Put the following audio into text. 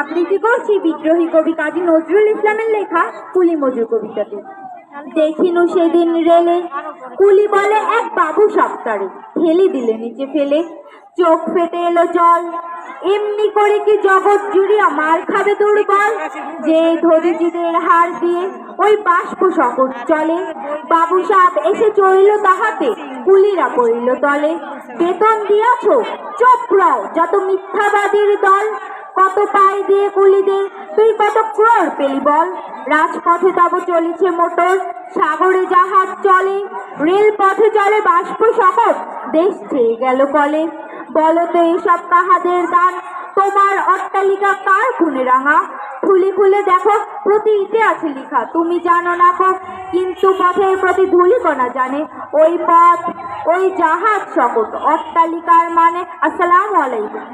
আবৃত্তি করছি? বিদ্রোহী কবি কাজী নজরুল ইসলামের লেখা কুলি মজুর কবিতাটি। দেখিনু সেদিন রেলে, কুলি বলে এক বাবু সপ্তাহে ঠেলে দিলে নিচে ফেলে, চোখ ফেটে এলো জল। এমনি করে কি জগৎ জুড়িয়া মার খাবে দুর্বল? যে ধরিজিদের হার দিয়ে ওই বাষ্প সকট চলে। বাবু সাপ এসে চড়িল তাহাতে, কুলিরা পড়িল তলে। বেতন দিয়াছ? চক্রাও যত মিথ্যাবাদীর দল, কত পাই দিয়ে কুলিদের, তুই কত ক্রোর পেলি বল? রাজপথে তব চলেছে মোটর, সাগরে জাহাজ চলে। রেলপথে চলে বাষ্প সকট দেশ ছেয়ে গেল কলে। বলো তো এসব কাহাদের দান? তোমার অট্টালিকা কার খুনে রাঙা? খুলে খুলে দেখো, প্রতি ইতে আছে লিখা। তুমি জানো না কো কিন্তু পথের প্রতি ধূলিকণা জানে। ওই পথ, ওই জাহাজ সকট অট্টালিকার মানে আসসালামু আলাইকুম।